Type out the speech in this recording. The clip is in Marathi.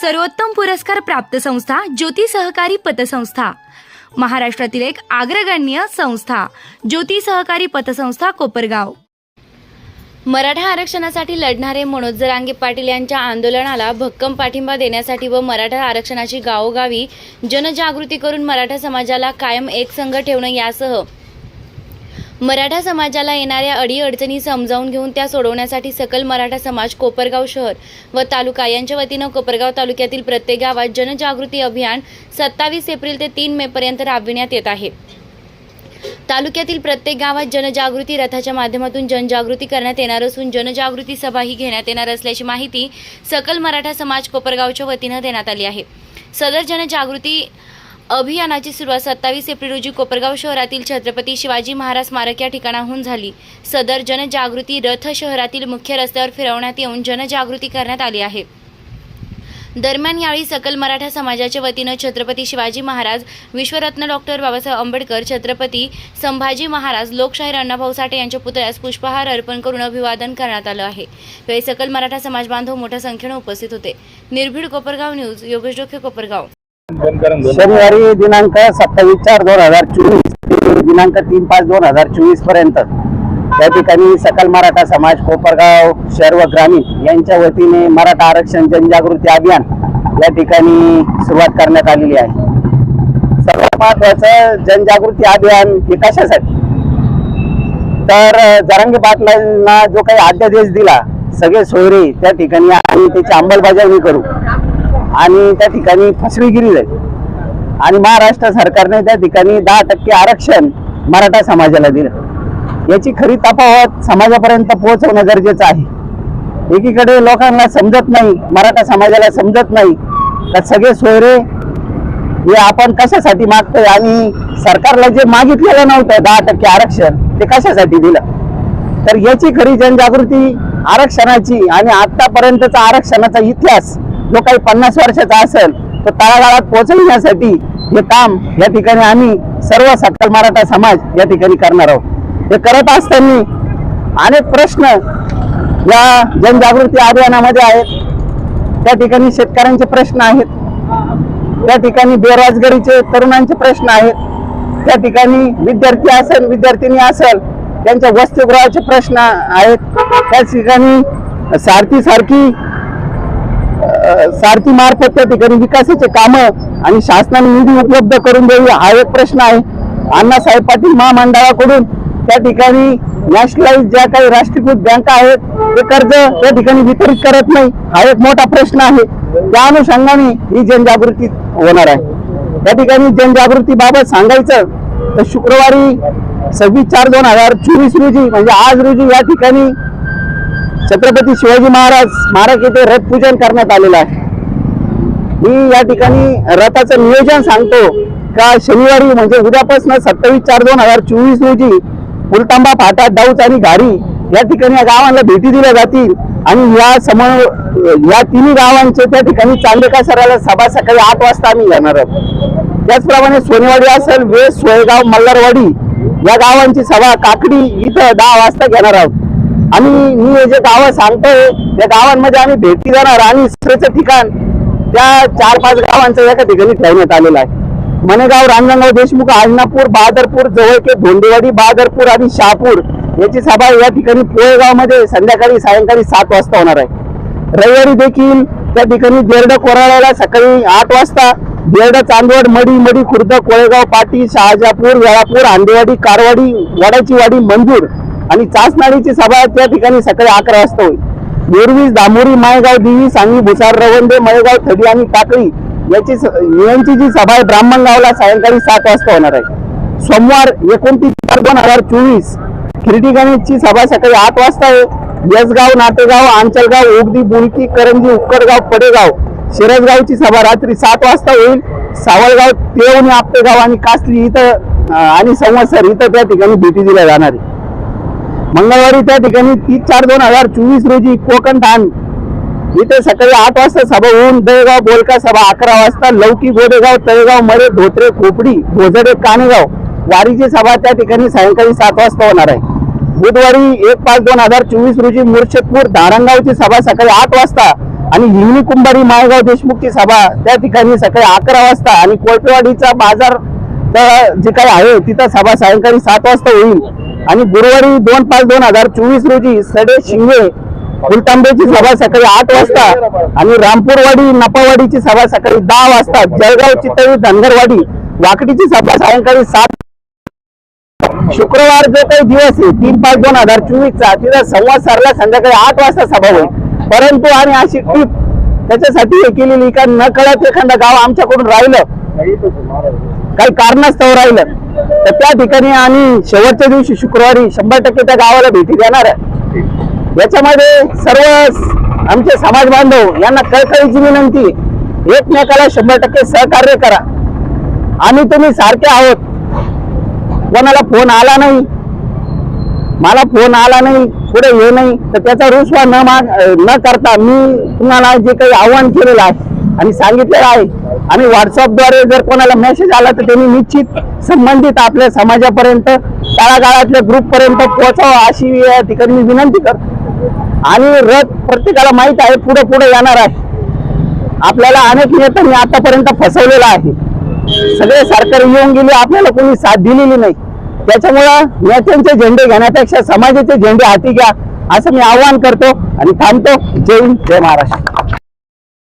सर्वोत्तम पुरस्कार प्राप्त संस्था ज्योती सहकारी पतसंस्था. महाराष्ट्रातील एक अग्रगण्य संस्था ज्योती सहकारी पतसंस्था कोपरगाव. मराठा आरक्षणासाठी लढणारे मनोज जरांगे पाटील यांच्या आंदोलनाला भक्कम पाठिंबा देण्यासाठी व मराठा आरक्षणाची गावोगावी जनजागृती करून मराठा समाजाला कायम एकसंघ ठेवणं यासह मराठा समाजाला येणाऱ्या अडीअडचणी समजावून घेऊन त्या सोडवण्यासाठी सकल मराठा समाज कोपरगाव शहर व तालुका यांच्या वतीनं कोपरगाव तालुक्यातील प्रत्येक गावात जनजागृती अभियान सत्तावीस एप्रिल ते तीन मे पर्यंत राबविण्यात येत आहे. तालुक्यातील प्रत्येक गावात जनजागृती रथाच्या माध्यमातून जनजागृती करण्यात येणार असून जनजागृती सभाही घेण्यात येणार असल्याची माहिती सकल मराठा समाज कोपरगावच्या वतीनं देण्यात आली आहे. सदर जनजागृती अभियानाची सुरुवात सत्तावीस एप्रिल रोजी कोपरगाव शहरातील छत्रपती शिवाजी महाराज स्मारक या ठिकाणाहून झाली. सदर जनजागृती रथ शहरातील मुख्य रस्त्यावर फिरवण्यात येऊन जनजागृती करण्यात आली आहे. दरम्यान यावेळी सकल मराठा समाजाच्या वतीनं छत्रपती शिवाजी महाराज विश्वरत्न डॉक्टर बाबासाहेब आंबेडकर छत्रपती संभाजी महाराज लोकशाहीर अण्णाभाऊ साठे यांच्या पुतळ्यास पुष्पहार अर्पण करून अभिवादन करण्यात आलं आहे. यावेळी सकल मराठा समाज बांधव मोठ्या संख्येनं उपस्थित होते. निर्भीड कोपरगाव न्यूज योगेश डोखे कोपरगाव. शनिवारी दिनांक सत्तावीस चार दोन हजार चोवीस दिनांक तीन पाच दोन हजार चोवीसपर्यंत त्या ठिकाणी सकल मराठा समाज कोपरगाव शहर व ग्रामीण यांच्या वतीने मराठा आरक्षण जनजागृती अभियान या ठिकाणी सुरुवात करण्यात आलेली आहे. सर्वात महत्वाचं जनजागृती अभियान हे कशासाठी? तर अ, जरांगे पाटलांना जो काही अध्यादेश दिला सगळे सोयरे त्या ठिकाणी आणि त्याची अंमलबजावणी करू. आणि त्या ठिकाणी फसवेगिरी झाली. आणि महाराष्ट्र सरकारने त्या ठिकाणी दहा टक्के आरक्षण मराठा समाजाला दिलं. याची खरी तफावत समाजापर्यंत पोहोचवणं गरजेचं आहे. एकीकडे लोकांना समजत नाही मराठा समाजाला समजत नाही तर सगळे सोयरे हे आपण कशासाठी मागतोय? आणि सरकारला जे मागितलेलं नव्हतं दहा टक्के आरक्षण ते कशासाठी दिलं? तर याची खरी जनजागृती आरक्षणाची आणि आतापर्यंतचा आरक्षणाचा इतिहास जो काही पन्नास वर्षाचा असेल तो तळागाळात पोहोचविण्यासाठी हे काम या ठिकाणी आम्ही सर्व सकल मराठा समाज या ठिकाणी करणार आहोत. हे करत असताना अनेक प्रश्न या जनजागृती अभियानामध्ये आहेत. त्या ठिकाणी शेतकऱ्यांचे प्रश्न आहेत. त्या ठिकाणी बेरोजगारीचे तरुणांचे प्रश्न आहेत. त्या ठिकाणी विद्यार्थी असेल विद्यार्थिनी असेल त्यांच्या वसतिगृहाचे प्रश्न आहेत. त्या ठिकाणी सारथी सारखी सारथी मार्फत त्या ठिकाणी विकासाचे कामं आणि शासनाने निधी उपलब्ध करून देऊ हा एक प्रश्न आहे. अण्णासाहेब पाटील महामंडळाकडून त्या ठिकाणी नॅशनलाइज ज्या काही राष्ट्रीयकृत बँका आहेत ते कर्ज त्या ठिकाणी वितरित करत नाही हा एक मोठा प्रश्न आहे. त्या अनुषंगाने ही जनजागृती होणार आहे. त्या ठिकाणी जनजागृती बाबत सांगायचं तर शुक्रवारी सव्वीस चार दोन हजार चोवीस रोजी म्हणजे आज रोजी या ठिकाणी छत्रपती शिवाजी महाराज स्मारक येथे रथ पूजन करण्यात आलेलं आहे. मी या ठिकाणी रथाचं नियोजन सांगतो का? शनिवारी म्हणजे उद्यापासून सत्तावीस चार दोन हजार चोवीस रोजी फुलतांबा फाटा डाऊच आणि घारी या ठिकाणी या गावांना भेटी दिल्या जातील. आणि या समोर या तिन्ही गावांचे त्या ठिकाणी चांदेका सराला सभा सकाळी आठ वाजता आम्ही येणार आहोत. त्याचप्रमाणे सोनेवाडी असेल वेस सोयगाव मल्लारवाडी या गावांची सभा काकडी इथं दहा वाजता घेणार आहोत. आणि मी हे जे गावं सांगतोय या गावांमध्ये आम्ही भेटी जाणार आणि दुसऱ्याचं ठिकाण त्या चार पाच गावांचं एका ठिकाणी ठेवण्यात आलेलं आहे. मनेगाव रांजणगाव देशमुख आजनापूर बहादरपूर जवळके धोंडेवाडी बहादरपूर आणि शहापूर याची सभा या ठिकाणी पोळेगावमध्ये संध्याकाळी सायंकाळी सात वाजता होणार आहे. रविवारी देखील त्या ठिकाणी बेर्ड कोराळ्याला सकाळी आठ वाजता बेर्ड चांदवड मडी मडी खुर्द कोळेगाव पाटी शहाजापूर वेळापूर आंदेवाडी कारवाडी वडाचीवाडी मंजूर आणि चासनाडीची सभा त्या ठिकाणी सकाळी अकरा वाजता होईल. मोरवीस दामोरी मायगाव दिवी सांगली भुसार रवंदे मळेगाव थडी आणि काकळी याची स- यांची जी सभा आहे ब्राह्मणगावला सायंकाळी सात वाजता होणार आहे. सोमवार एकोणतीस चार दोन हजार चोवीस. खिरटी सभा सकाळी आठ वाजता आहे. यसगाव नातेगाव आंचलगाव ओगदी बुलकी करंजी उक्कडगाव पडेगाव. शिरसगावची सभा रात्री सात वाजता होईल. सावळगाव तेवणी आपटेगाव आणि कासली इथं आणि संवत्सर इथं त्या ठिकाणी भेटी दिल्या जाणार आहे. मंगळवारी त्या ठिकाणी तीस चार दोन हजार चोवीस रोजी कोकण ठाण इथे सकाळी आठ वाजता सभा होऊन दळगाव बोलका सभा अकरा वाजता लौकी गोडेगाव तळेगाव मरे धोत्रे खोपडी भोजडे कानेगाव. वारीची सभा त्या ठिकाणी सायंकाळी सात वाजता होणार आहे. बुधवारी एक पाच दोन हजार चोवीस रोजी मुर्शेदपूर धारणगावची सभा सकाळी आठ वाजता आणि हिंगणी कुंभारी माळगाव देशमुखची सभा त्या ठिकाणी सकाळी अकरा वाजता आणि कोळपेवाडीचा बाजार अ, जे काही आहे तिथं सभा सायंकाळी सात वाजता होईल. आणि गुरुवारी दोन पाच दोन हजार चोवीस रोजी सडे शिंगे फुलतांब्याची सभा सकाळी आठ वाजता आणि रामपूरवाडी नपावाडीची सभा सकाळी दहा वाजता जळगाव चितळी धनगरवाडी वाकडीची सभा सायंकाळी सात शुक्रवार जो काही दिवस आहे तीन पाच दोन हजार चोवीसचा तिथं संवाद सारला संध्याकाळी आठ वाजता सभा होईल. परंतु आणि अशी ट्रीप त्याच्यासाठी हे केलेली का? न कळत एखादं गाव आमच्याकडून राहिलं काही कारणास्तव राहिलं तर त्या ठिकाणी आणि शेवटच्या दिवशी शुक्रवारी शंभर टक्के त्या गावाला भेटी देणार आहे. याच्यामध्ये सर्व आमचे समाज बांधव यांना कळकळीची विनंती एकमेकाला शंभर टक्के सहकार्य करा. आम्ही तुम्ही सारखे आहोत. कोणाला फोन आला नाही मला फोन आला नाही पुढे हे नाही तर त्याचा रुसवा न माग न करता मी तुम्हाला जे काही आव्हान केलेलं आहे आणि सांगितलेलं आहे. आणि व्हॉट्सअपद्वारे जर कोणाला मेसेज आला तर त्यांनी निश्चित संबंधित आपल्या समाजापर्यंत तळागाळातल्या ग्रुपपर्यंत पोहोचावं अशी या ठिकाणी मी विनंती करतो. आणि रथ प्रत्येकाला माहीत आहे पुढे पुढे येणार आहे. आपल्याला अनेक नेत्यांनी आतापर्यंत फसवलेलं आहे. सगळे सरकार येऊन गेले आपल्याला कोणी साथ दिलेली नाही. त्याच्यामुळं नेत्यांचे झेंडे घेण्यापेक्षा समाजाचे झेंडे हाती घ्या असं मी आवाहन करतो आणि थांबतो. जय हिंद जय महाराष्ट्र.